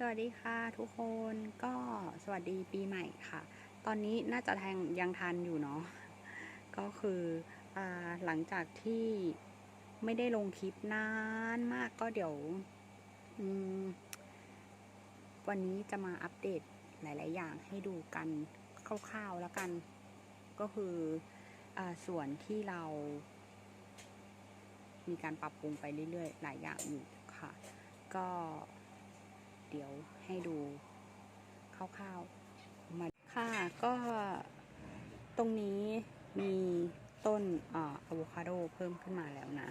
สวัสดีค่ะทุกคนก็สวัสดีปีใหม่ค่ะ ตอนนี้น่าจะแทงยังทันอยู่เนาะก็คืออหลังจากที่ไม่ได้ลงคลิปนานมากก็เดี๋ยววันนี้จะมาอัปเดตหลาย ๆ อย่างให้ดูกันคร่าว ๆ แล้วกัน ก็คืออส่วนที่เรา มีการปรับปรุงไปเรื่อย ๆ หลายอย่างอยู่ค่ะ ก็ เดี๋ยวให้ดูคร่าวๆมาค่ะก็ตรงนี้มีต้นอะโวคาโดเพิ่มขึ้นมาแล้วนะ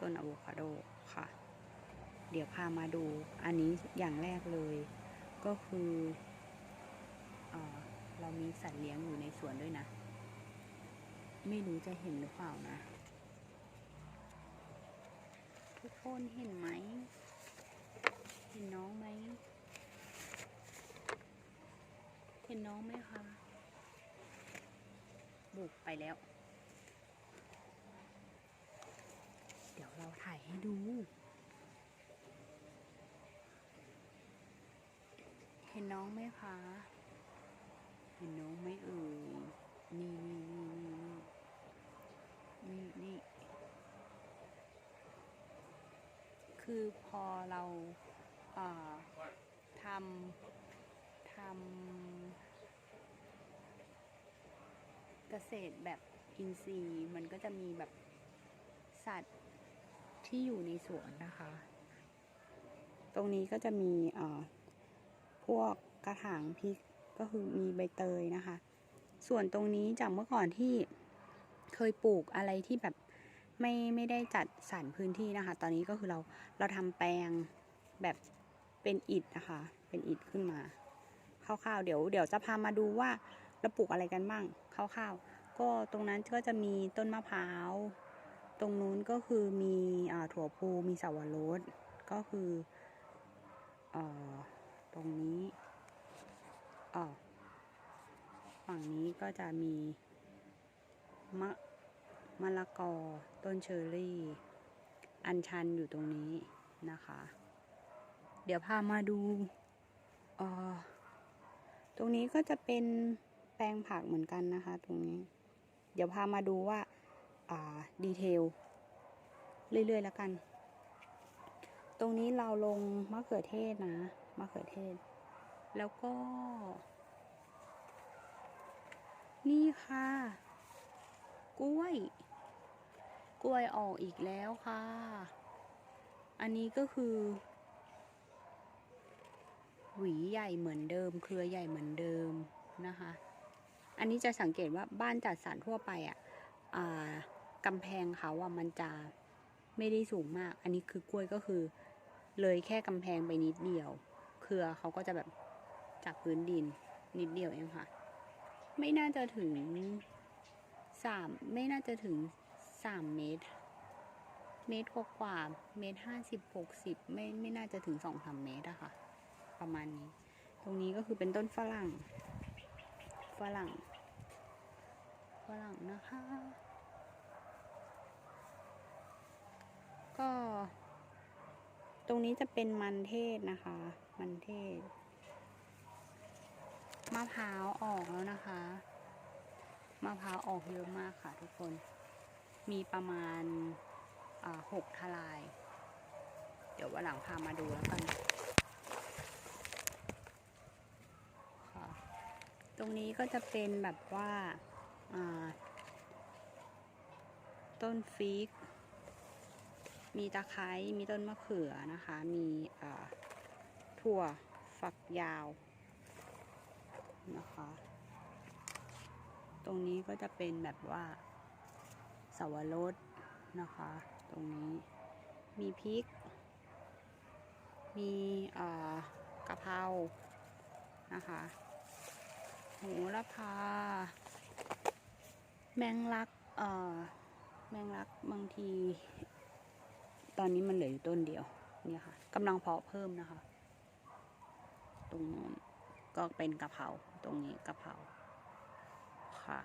ต้นอะโวคาโดค่ะ เดี๋ยวพามาดูอันนี้อย่างแรกเลย ก็คือเออเรามีสัตว์เลี้ยงอยู่ในสวนด้วยนะ ไม่รู้จะเห็นหรือเปล่านะ ทุกคนเห็นไหม เห็นน้องไหม เห็นน้องไหมคะ บุกไปแล้ว เดี๋ยวเราถ่ายให้ดู เห็นน้องไหมคะ เห็นน้องไหมเอ่ย นี่นี่นี่นี่นี่นี่คือพอเรา ทำทำเกษตรแบบอินทรีย์มันก็จะมีแบบสัตว์ที่อยู่ในสวนนะคะ ตรงนี้ก็จะมีพวกกระถางพริกก็คือมีใบเตยนะคะ ส่วนตรงนี้จากเมื่อก่อนที่เคยปลูกอะไรที่แบบไม่ไม่ได้จัดสรรพื้นที่นะคะ ตอนนี้ก็คือเราเราทำแปลงแบบ เป็นอิฐนะคะ เป็นอิฐขึ้นมาคร่าวๆเดี๋ยวเดี๋ยวจะพามาดูว่าเราปลูกอะไรกันบ้างคร่าวๆก็ตรงนั้นก็จะมีต้นมะพร้าว ตรงนู้นก็คือมีอถั่วพูมีสวรสก็คืออตรงนี้ออฝั่งนี้ก็จะมีมะมะละกอต้นเชอร์รี่ อัญชันอยู่ตรงนี้นะคะ เดี๋ยวพามาดูออตรงนี้ก็จะเป็นแปลงผักเหมือนกันนะคะ ตรงนี้ เดี๋ยวพามาดูว่าอ่าดีเทล เรื่อยๆแล้วกัน ตรงนี้เราลงมะเขือเทศนะมะเขือเทศ แล้วก็ นี่ค่ะ กล้วย กล้วยออกอีกแล้วค่ะ อันนี้ก็คือ หวีใหญ่เหมือนเดิม เครือใหญ่เหมือนเดิมนะคะ อันนี้จะสังเกตว่าบ้านจัดสรรทั่วไปอะอ่ากำแพงเขาอะมันจะไม่ได้สูงมาก อันนี้คือกล้วยก็คือ เลยแค่กำแพงไปนิดเดียว เครือเขาก็จะแบบจากพื้นดินนิดเดียวเองค่ะ ไม่น่าจะถึงสามไม่น่าจะถึงสามเมตร เมตรกว่าๆเมตรห้าสิบหกสิบไม่ไม่น่าจะถึงสองสามเมตรอะค่ะ ประมาณนี้ ตรงนี้ก็คือเป็นต้นฝรั่ง ฝรั่ง ฝรั่งนะคะ ก็ ตรงนี้จะเป็นมันเทศนะคะ มันเทศ มะพร้าวออกแล้วนะคะ มะพร้าวออกเยอะมากค่ะทุกคน มีประมาณหกทลาย เดี๋ยววันหลังพามาดูแล้วกันค่ะ ตรงนี้ก็จะเป็นแบบว่าต้นฟิก มีตะไคร้ มีต้นมะเขือนะคะ มีถั่วฝักยาวนะคะ ตรงนี้ก็จะเป็นแบบว่าสาวรสนะคะ ตรงนี้มีพริก มีกะเพรานะคะ หระพา แมงลักเอ่อแมงลักบางที ตอนนี้มันเหลืออยู่ต้นเดียว เนี่ยค่ะกำลังเพาะเพิ่มนะคะ ตรงนู้นก็เป็นกะเพราตรงนี้กะเพราค่ะ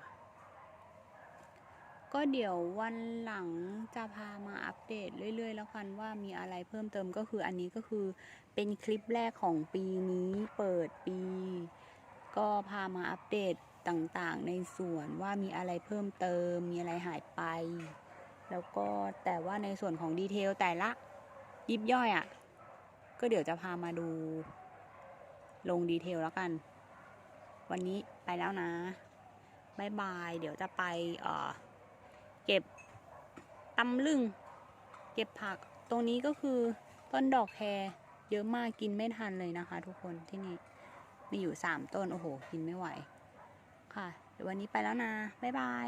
ก็เดี๋ยววันหลังจะพามาอัปเดตเรื่อย ๆ แล้วกันว่ามีอะไรเพิ่มเติมก็คืออันนี้ก็คือเป็นคลิปแรกของปีนี้เปิดปี ก็พามาอัปเดตต่างๆ ในส่วนว่ามีอะไรเพิ่มเติม มีอะไรหายไป แล้วก็แต่ว่าในส่วนของดีเทลแต่ละยิบย่อยอะ่ะ ก็เดี๋ยวจะพามาดู ลงดีเทลแล้วกัน วันนี้ไปแล้วนะบายบาย เดี๋ยวจะไปเออเก็บตำลึง เก็บผัก ตรงนี้ก็คือต้นดอกแครเยอะมากกินไม่ทันเลยนะคะทุกคนที่นี่ มีอยู่สามต้น โอ้โห กินไม่ไหว ค่ะ เดี๋ยววันนี้ไปแล้วนะ บ๊ายบาย